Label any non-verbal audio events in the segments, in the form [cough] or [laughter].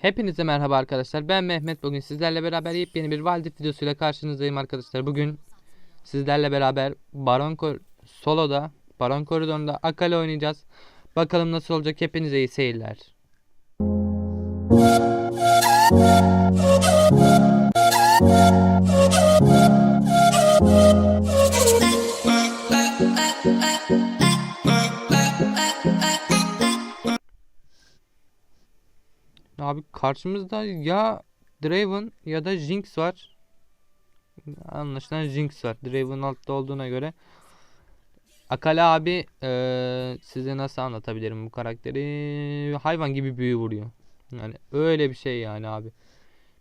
Hepinize merhaba arkadaşlar. Ben Mehmet. Bugün sizlerle beraber yepyeni bir Valdiv videosuyla karşınızdayım arkadaşlar. Bugün sizlerle beraber Baron Kor Solo'da, Baron Koridor'unda Akali oynayacağız. Bakalım nasıl olacak. Hepinize iyi seyirler. Abi karşımızda ya Draven ya da Jinx var. Anlaşılan Jinx var. Draven altta olduğuna göre. Akali abi eee, size nasıl anlatabilirim bu karakteri? Hayvan gibi büyü vuruyor. Yani öyle bir şey yani abi.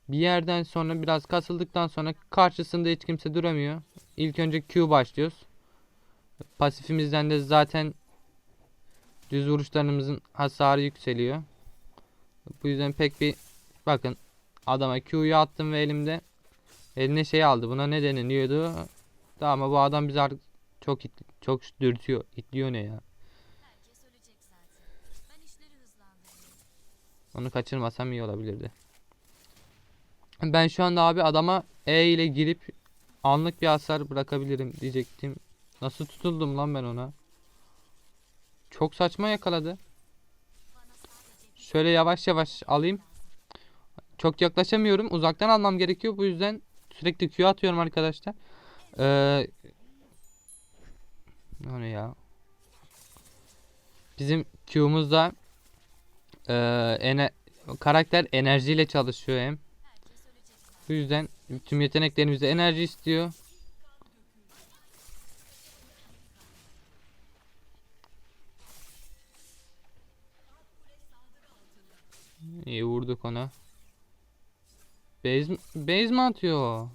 Bir yerden sonra biraz kasıldıktan sonra karşısında hiç kimse duramıyor. İlk önce Q başlıyoruz. Pasifimizden de zaten düz vuruşlarımızın hasarı yükseliyor. Bu yüzden pek bir bakın adama Q'yu attım ve elimde eline şey aldı. Buna ne deniliyordu? Tamam ama bu adam bizi artık çok it, çok dürtüyor. İtliyor ne ya? Onu kaçırmasam iyi olabilirdi. Ben şu anda abi adama E ile girip anlık bir hasar bırakabilirim diyecektim. Nasıl tutuldum lan ben ona? Çok saçma yakaladı. Şöyle yavaş yavaş alayım. Çok yaklaşamıyorum. Uzaktan almam gerekiyor. Bu yüzden sürekli Q atıyorum arkadaşlar. Ee, ne ya? Bizim Q'muzda ee, ene karakter enerjiyle çalışıyor hem. Bu yüzden tüm yeteneklerimizde enerji istiyor. İyi vurduk ona. Base, base mi atıyor?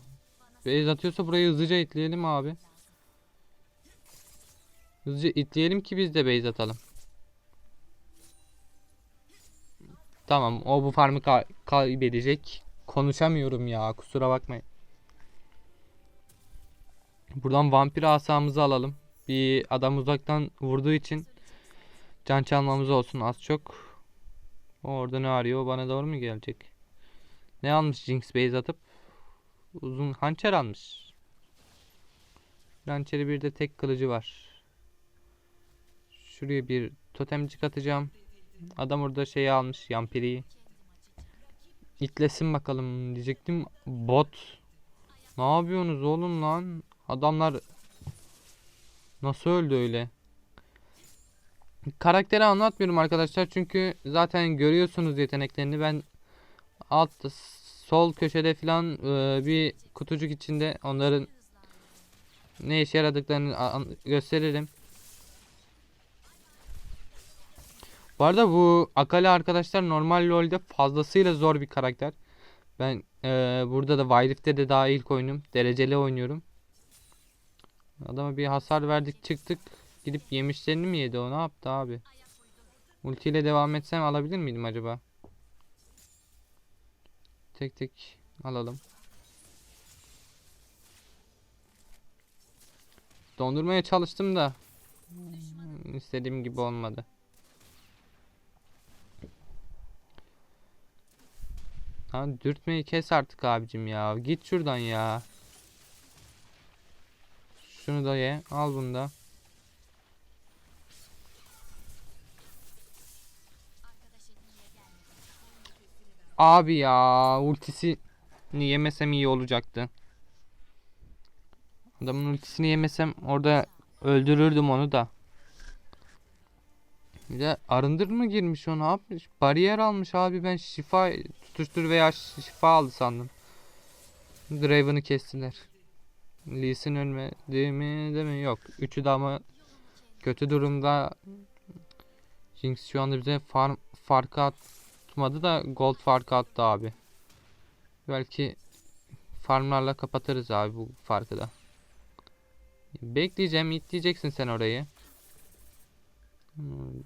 Base atıyorsa burayı hızlıca itleyelim abi. Hızlıca itleyelim ki biz de base atalım. Tamam o bu farmı ka- kaybedecek. Konuşamıyorum ya kusura bakmayın. Buradan vampir asamızı alalım. Bir adam uzaktan vurduğu için can çalmamız olsun az çok. Orada ne arıyor? Bana doğru mu gelecek? Ne almış Jinx base atıp? Uzun hançer almış. Hançeri bir de tek kılıcı var. Şuraya bir totemcik atacağım. Adam orada şeyi almış yampiriyi. İtlesin bakalım diyecektim. Bot. Ne yapıyorsunuz oğlum lan? Adamlar nasıl öldü öyle? Karakteri anlatmıyorum arkadaşlar çünkü zaten görüyorsunuz yeteneklerini. Ben altta sol köşede falan e, bir kutucuk içinde onların ne işe yaradıklarını gösteririm. Bu arada bu Akali arkadaşlar normal LoL'de fazlasıyla zor bir karakter. Ben eee, burada da Wild Rift'te de daha ilk oyunum. Dereceli oynuyorum. Adama bir hasar verdik çıktık. Gidip yemişlerini mi yedi o ne yaptı abi? Ulti ile devam etsem alabilir miydim acaba? Tek tek alalım. Dondurmaya çalıştım da istediğim gibi olmadı. Lan dürtmeyi kes artık abicim ya. Git şuradan ya. Şunu da ye. Al bunu da. Abi ya ultisi yemesem iyi olacaktı. Adamın ultisini yemesem orada öldürürdüm onu da. Bir de arındır mı girmiş o ne yapmış? Bariyer almış abi ben şifa tutuştur veya şifa aldı sandım. Draven'ı kestiler. Lee ölmedi mi değil mi? Yok. Üçü de ama kötü durumda. Jinx şu anda bize farm farkı atmadı da gold farkı attı abi. Belki farmlarla kapatırız abi bu farkı da. Bekleyeceğim, itleyeceksin sen orayı.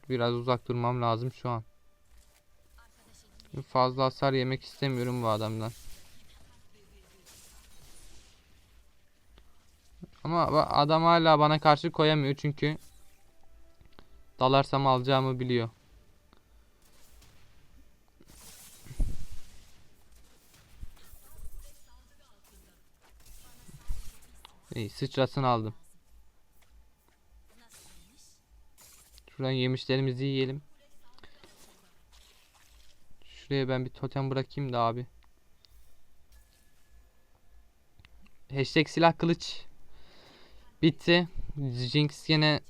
Biraz uzak durmam lazım şu an. Fazla hasar yemek istemiyorum bu adamdan. Ama adam hala bana karşı koyamıyor çünkü dalarsam alacağımı biliyor. İyi sıçrasını aldım. Şuradan yemişlerimizi yiyelim. Şuraya ben bir totem bırakayım da abi. Hashtag silah kılıç. Bitti. Jinx yine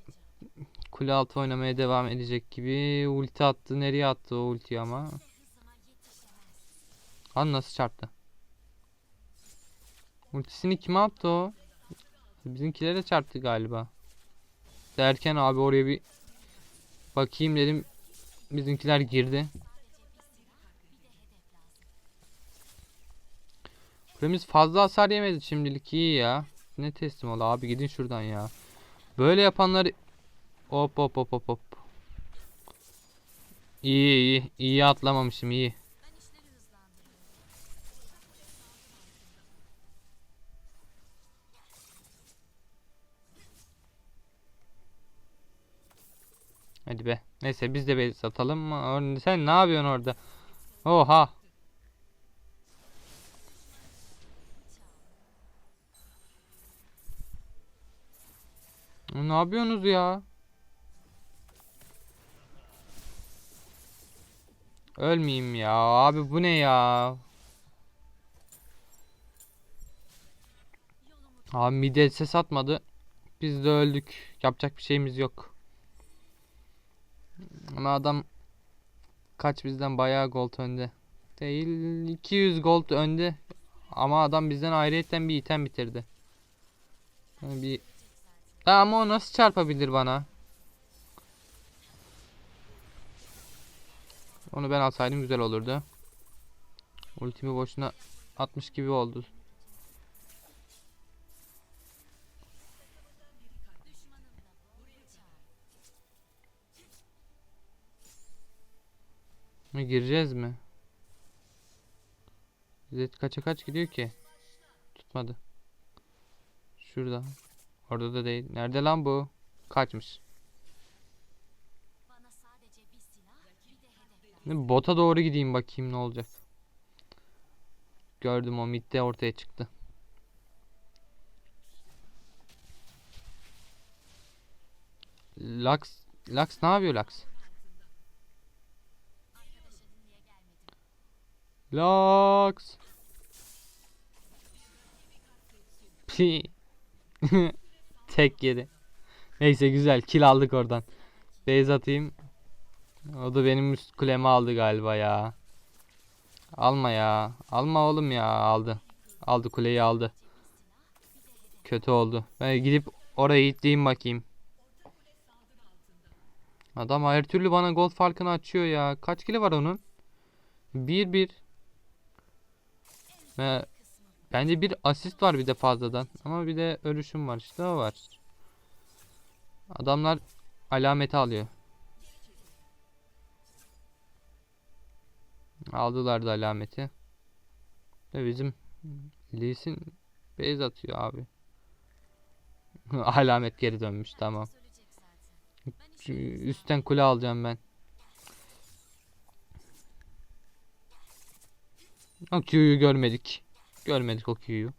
kule altı oynamaya devam edecek gibi. Ulti attı. Nereye attı o ultiyi ama? Lan nasıl çarptı? Ultisini kime attı o? Bizimkilere çarptı galiba. Derken abi oraya bir bakayım dedim. Bizimkiler girdi. Kulemiz fazla hasar yemedi şimdilik iyi ya. Ne teslim ol abi gidin şuradan ya. Böyle yapanları hop hop hop hop hop. İyi iyi iyi atlamamışım iyi. Hadi be. Neyse biz de bir satalım mı? Sen ne yapıyorsun orada? Oha. Ne yapıyorsunuz ya? Ölmeyeyim ya. Abi bu ne ya? Abi mide ses atmadı. Biz de öldük. Yapacak bir şeyimiz yok. Ama adam kaç bizden bayağı gold önde. Değil 200 gold önde. Ama adam bizden ayrıyetten bir item bitirdi. Yani bir Ya ama o nasıl çarpabilir bana? Onu ben alsaydım güzel olurdu. Ultimi boşuna atmış gibi oldu. Ha, gireceğiz mi? Zed kaça kaç gidiyor ki? Tutmadı. Şurada. Orada da değil. Nerede lan bu? Kaçmış. Bota doğru gideyim bakayım ne olacak. Gördüm o midde ortaya çıktı. Lux Lux ne yapıyor Lux? Lux. Pi. [laughs] Tek yedi. Neyse güzel kill aldık oradan. Base atayım. O da benim üst kulemi aldı galiba ya. Alma ya. Alma oğlum ya. Aldı. Aldı kuleyi aldı. Kötü oldu. Ben gidip oraya itleyeyim bakayım. Adam her türlü bana gol farkını açıyor ya. Kaç kili var onun? 1-1. Ve bence bir asist var bir de fazladan. Ama bir de ölüşüm var işte o var. Adamlar alameti alıyor. Aldılar da alameti. Ve bizim Lee Sin base atıyor abi. [laughs] Alamet geri dönmüş tamam. Üstten kule alacağım ben. O Q'yu görmedik. Görmedik o Q'yu.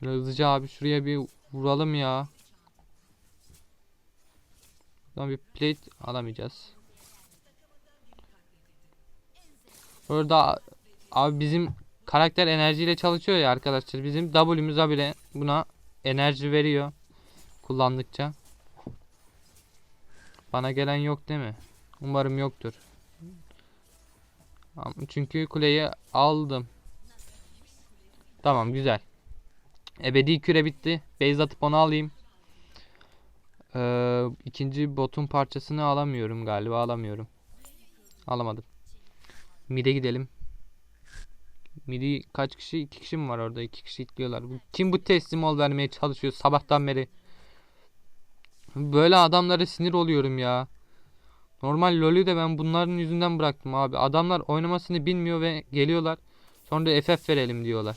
Hızlıca abi şuraya bir vuralım ya. Buradan bir plate alamayacağız. Orada abi bizim karakter enerjiyle çalışıyor ya arkadaşlar. Bizim W'miz bile buna enerji veriyor kullandıkça. Bana gelen yok değil mi? Umarım yoktur. Çünkü kuleyi aldım. Tamam güzel. Ebedi küre bitti. Base atıp onu alayım. Ee, ikinci botun parçasını alamıyorum galiba alamıyorum. Alamadım. Mid'e gidelim. Midi kaç kişi? İki kişi mi var orada? İki kişi itliyorlar. Kim bu teslim ol vermeye çalışıyor sabahtan beri? Böyle adamlara sinir oluyorum ya. Normal LoL'ü de ben bunların yüzünden bıraktım abi. Adamlar oynamasını bilmiyor ve geliyorlar. Sonra da FF verelim diyorlar.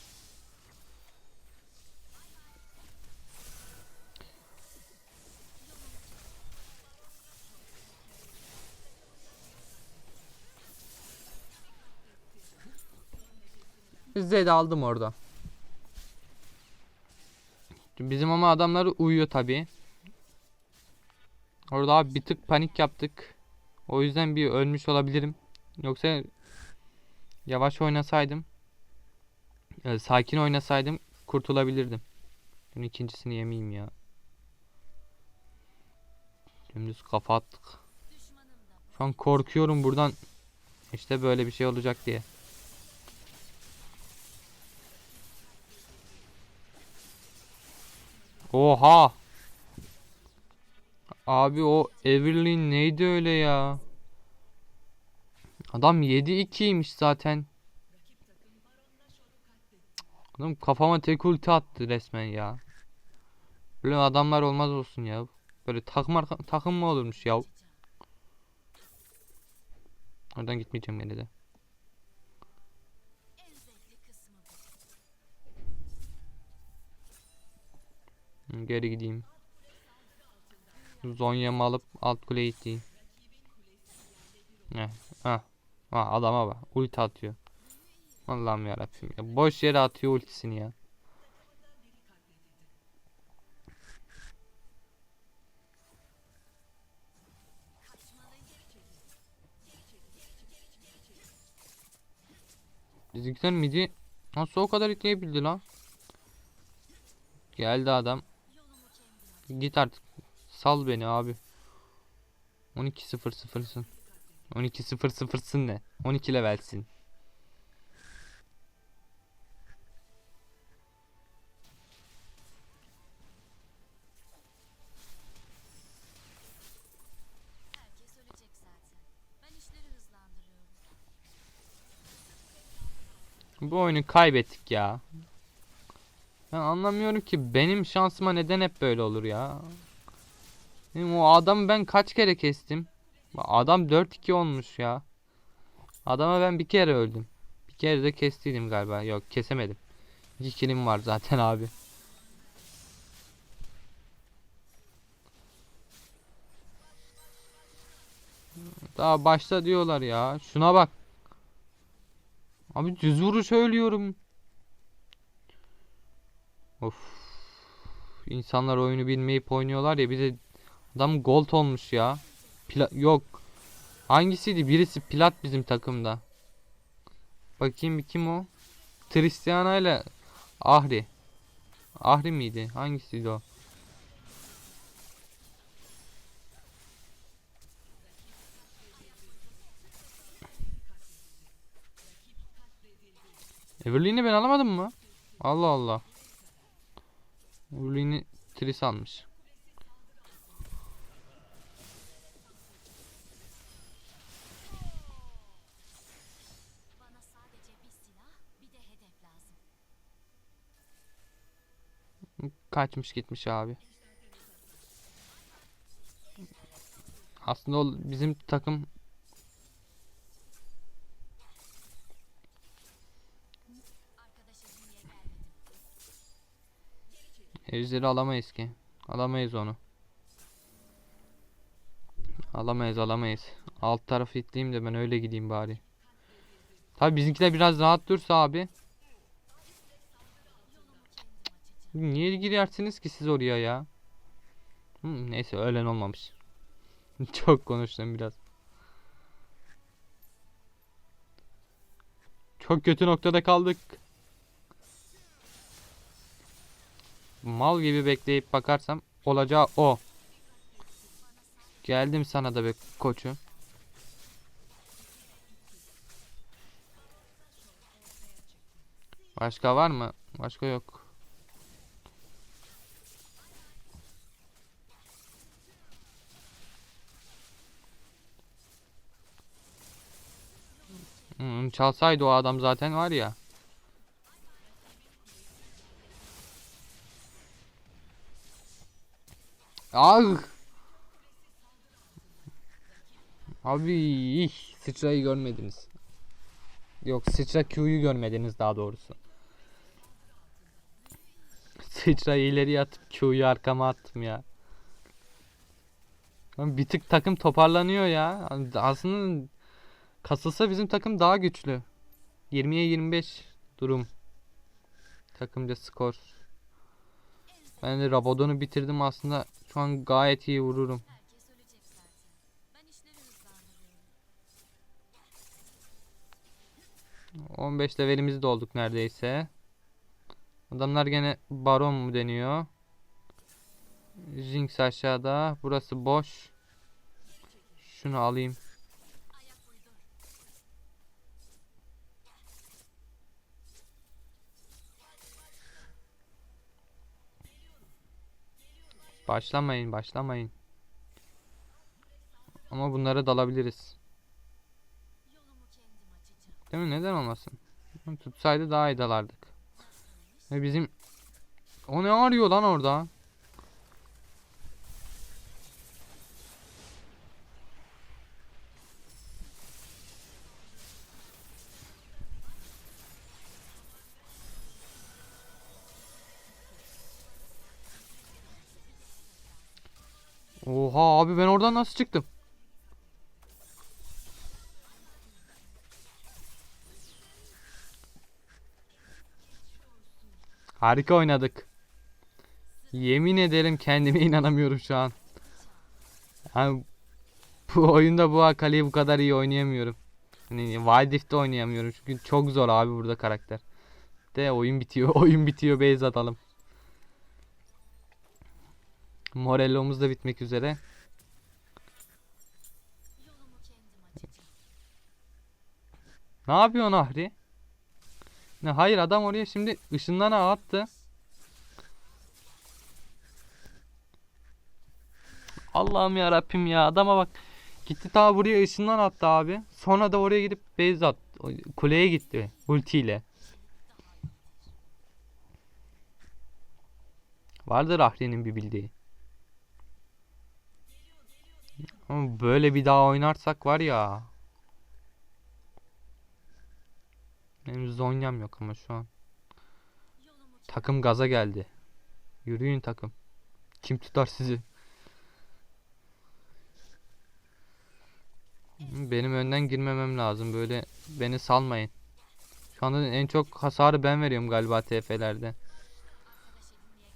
Zed aldım orada. Bizim ama adamlar uyuyor tabi. Orada abi bir tık panik yaptık. O yüzden bir ölmüş olabilirim. Yoksa yavaş oynasaydım, e, sakin oynasaydım kurtulabilirdim. Bunun ikincisini yemeyeyim ya. Dümdüz kafa attık. Şu an korkuyorum buradan. İşte böyle bir şey olacak diye. Oha! Abi o Everlyn neydi öyle ya? Adam 7-2'ymiş zaten. Adam kafama tek ulti attı resmen ya. Böyle adamlar olmaz olsun ya. Böyle takım takım mı olurmuş ya? Oradan gitmeyeceğim gene de. Geri gideyim. Zonya'mı alıp alt kuleyi iteyim. Heh, ha. Adama bak. Ulti atıyor. Allah'ım yarabbim ya. Boş yere atıyor ultisini ya. Bizimkiler midi nasıl o kadar itleyebildi lan? Geldi adam. Git artık. Sal beni abi. 12.00'sın. 12.00'sın ne? 12 levelsin. Bu oyunu kaybettik ya. Ben anlamıyorum ki benim şansıma neden hep böyle olur ya. Benim o adamı ben kaç kere kestim? Adam 4-2 olmuş ya. Adama ben bir kere öldüm. Bir kere de kestiydim galiba. Yok kesemedim. 2 killim var zaten abi. Daha başta diyorlar ya. Şuna bak. Abi düz vuruş ölüyorum. Of. İnsanlar oyunu bilmeyip oynuyorlar ya bir de adam gold olmuş ya. Pla yok. Hangisiydi? Birisi plat bizim takımda. Bakayım kim o? Tristiana ile Ahri. Ahri miydi? Hangisiydi o? Everly'ni ben alamadım mı? Allah Allah. Everly'ni Tris almış. Kaçmış gitmiş abi. Aslında o bizim takım? Ejderi alamayız ki. Alamayız onu. Alamayız alamayız. Alt tarafı itleyeyim de ben öyle gideyim bari. Tabi bizimkiler biraz rahat dursa abi. Niye girersiniz ki siz oraya ya? Neyse ölen olmamış. [laughs] Çok konuştum biraz. Çok kötü noktada kaldık. Mal gibi bekleyip bakarsam olacağı o. Geldim sana da be koçu. Başka var mı? Başka yok. Hmm, çalsaydı o adam zaten var ya. Ah! Abi sıçrayı görmediniz. Yok sıçra Q'yu görmediniz daha doğrusu. Sıçrayı ileriye atıp Q'yu arkama attım ya. Bir tık takım toparlanıyor ya. Aslında kasılsa bizim takım daha güçlü. 20'ye 25 Durum. Takımca skor. Ben de Rabadon'u bitirdim aslında. Şu an gayet iyi vururum. Hızlandırıyorum. 15 levelimizi dolduk neredeyse. Adamlar gene baron mu deniyor? Jinx aşağıda. Burası boş. Şunu alayım. Başlamayın, başlamayın. Ama bunlara dalabiliriz. Değil mi? Neden olmasın? Tutsaydı daha iyi dalardık. Ve bizim... O ne arıyor lan orada? Oha abi ben oradan nasıl çıktım? Harika oynadık. Yemin ederim kendime [laughs] inanamıyorum şu an. Yani bu oyunda bu Akali'yi bu kadar iyi oynayamıyorum. Hani Wild Rift'te oynayamıyorum çünkü çok zor abi burada karakter. De oyun bitiyor. [laughs] Oyun bitiyor. Base atalım. Morello'muz da bitmek üzere. Ne yapıyorsun Ahri? Ne hayır adam oraya şimdi ışından attı. Allah'ım ya Rabbim ya adama bak. Gitti ta buraya ışından attı abi. Sonra da oraya gidip base at. Kuleye gitti ultiyle. Vardır Ahri'nin bir bildiği. Ama böyle bir daha oynarsak var ya. Benim zonyam yok ama şu an. Takım gaza geldi. Yürüyün takım. Kim tutar sizi? Benim önden girmemem lazım. Böyle beni salmayın. Şu anda en çok hasarı ben veriyorum galiba TF'lerde. arkadaş edinmeye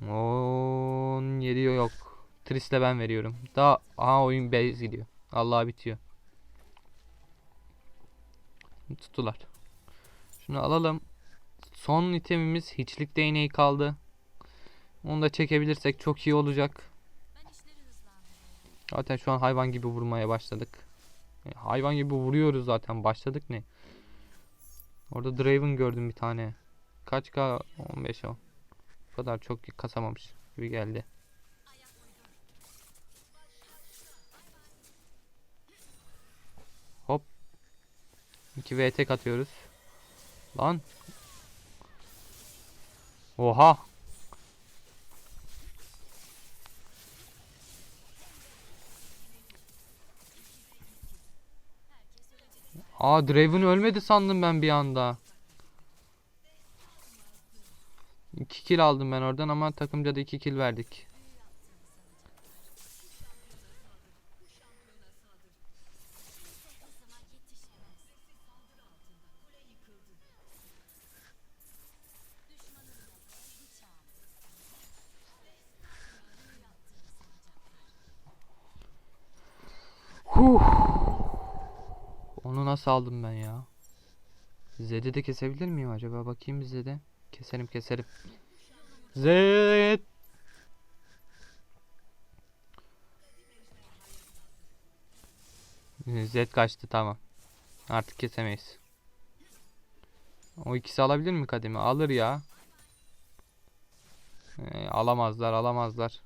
gelmedim. 17 yok. Tris'le ben veriyorum. Daha aha oyun base gidiyor. Allah bitiyor. Tuttular. Şunu alalım. Son itemimiz hiçlik değneği kaldı. Onu da çekebilirsek çok iyi olacak. Zaten şu an hayvan gibi vurmaya başladık. E, Hayvan gibi vuruyoruz zaten. Başladık ne? Orada Draven gördüm bir tane. Kaç K? 15 o. Bu kadar çok kasamamış gibi geldi. 2 V tek. Lan. Oha. Aa Draven ölmedi sandım ben bir anda. 2 kill aldım ben oradan ama takımca da 2 kill verdik. Nasıl aldım ben ya? Zed'i de kesebilir miyim acaba? Bakayım bir Zed'e. Keserim keserim. Zed. Zed kaçtı tamam. Artık kesemeyiz. O ikisi alabilir mi kademi? Alır ya. Ee, alamazlar alamazlar.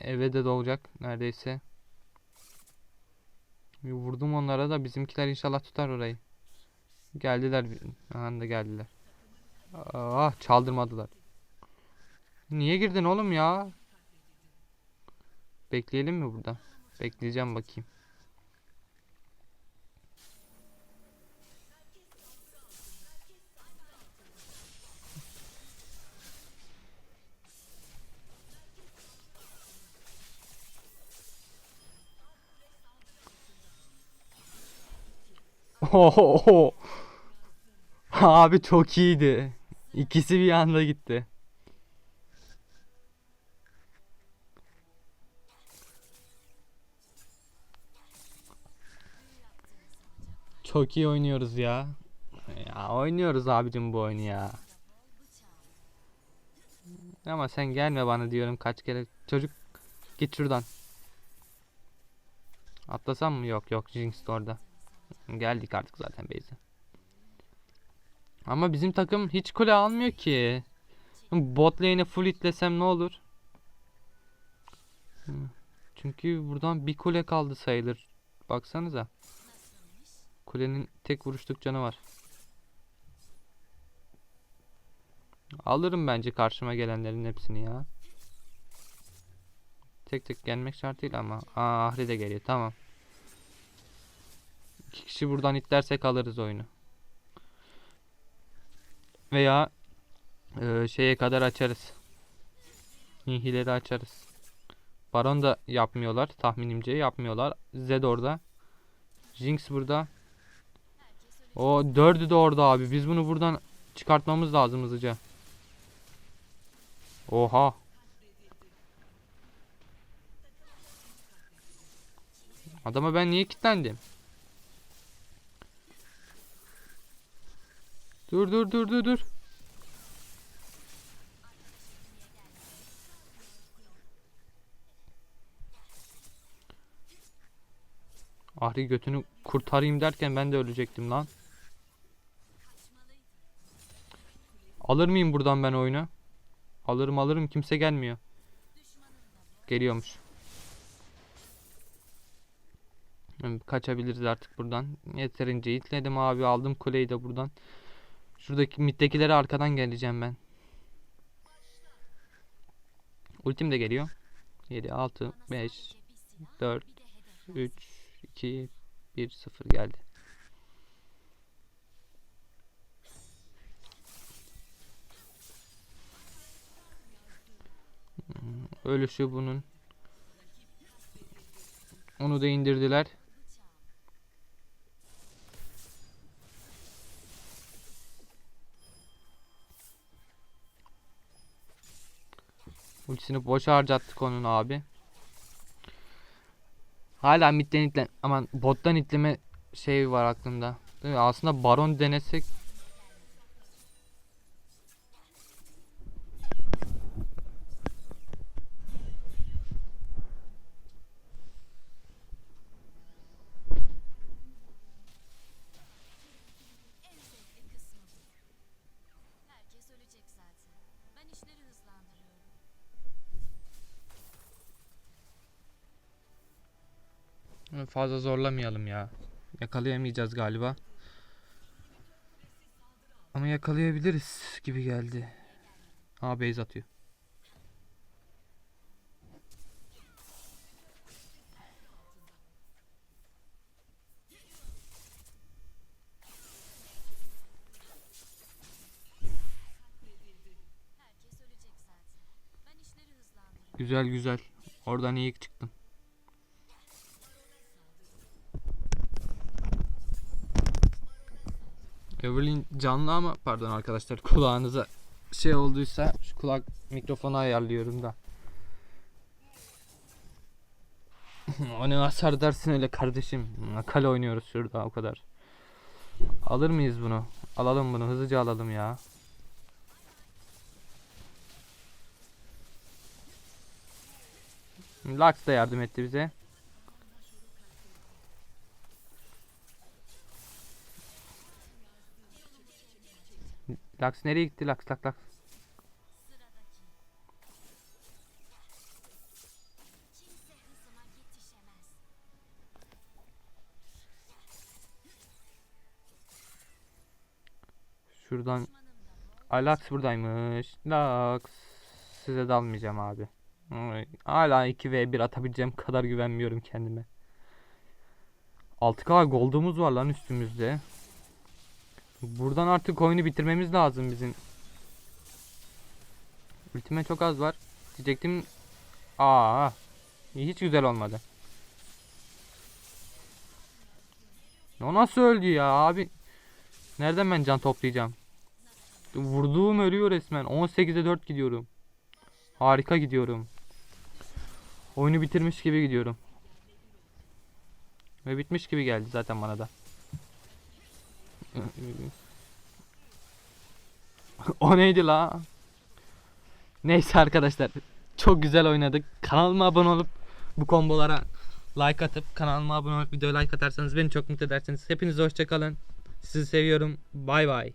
Eve de doğacak neredeyse. Bir vurdum onlara da bizimkiler inşallah tutar orayı. Geldiler. Aha geldiler. Ah çaldırmadılar. Niye girdin oğlum ya? Bekleyelim mi burada? Bekleyeceğim bakayım. Oho. Abi çok iyiydi. İkisi bir anda gitti. Çok iyi oynuyoruz ya. Ya oynuyoruz abicim bu oyunu ya. Ama sen gelme bana diyorum kaç kere. Çocuk git şuradan. Atlasam mı? Yok yok Jinx orada. Geldik artık zaten base'e. Ama bizim takım hiç kule almıyor ki. Bot lane'e full itlesem ne olur? Çünkü buradan bir kule kaldı sayılır. Baksanıza. Kulenin tek vuruşluk canı var. Alırım bence karşıma gelenlerin hepsini ya. Tek tek gelmek şart değil ama. Aa Ahri de geliyor tamam. İki kişi buradan itlersek alırız oyunu. Veya e, şeye kadar açarız. Nihileri açarız. Baron da yapmıyorlar. Tahminimce yapmıyorlar. Zed orada. Jinx burada. O dördü de orada abi. Biz bunu buradan çıkartmamız lazım hızlıca. Oha. Adama ben niye kilitlendim? Dur dur dur dur dur. Ahri götünü kurtarayım derken ben de ölecektim lan. Alır mıyım buradan ben oyunu? Alırım alırım kimse gelmiyor. Geliyormuş. Kaçabiliriz artık buradan. Yeterince itledim abi aldım kuleyi de buradan. Şuradaki middekilere arkadan geleceğim ben. Ultim de geliyor. 7, 6, 5, 4, 3, 2, 1, 0 geldi. Hmm, Ölüşü bunun. Onu da indirdiler. Ultisini boşa harcattık onun abi. Hala midden itle aman bottan itleme şey var aklımda. Değil mi? Aslında baron denesek fazla zorlamayalım ya. Yakalayamayacağız galiba. Ama yakalayabiliriz gibi geldi. Aa base atıyor. Güzel güzel. Oradan iyi çıktın. Evelyn canlı ama pardon arkadaşlar [laughs] kulağınıza şey olduysa şu kulak mikrofonu ayarlıyorum da. [laughs] o ne hasar dersin öyle kardeşim. Kale oynuyoruz şurada o kadar. Alır mıyız bunu? Alalım bunu hızlıca alalım ya. Lux da yardım etti bize. Lux nereye gitti? Kimse hızıma yetişemez. Şuradan Lux buradaymış. Lux. Size dalmayacağım abi. Hala 2v1 atabileceğim kadar güvenmiyorum kendime. 6k gold'umuz var lan üstümüzde. Buradan artık oyunu bitirmemiz lazım bizim. Ultime çok az var. Diyecektim. Aa, hiç güzel olmadı. O nasıl öldü ya abi? Nereden ben can toplayacağım? Vurduğum ölüyor resmen. 18'e 4 gidiyorum. Harika gidiyorum. Oyunu bitirmiş gibi gidiyorum. Ve bitmiş gibi geldi zaten bana da. [laughs] o neydi la? Neyse arkadaşlar. Çok güzel oynadık. Kanalıma abone olup bu kombolara like atıp kanalıma abone olup videoya like atarsanız beni çok mutlu edersiniz. Hepinize hoşçakalın. Sizi seviyorum. Bay bay.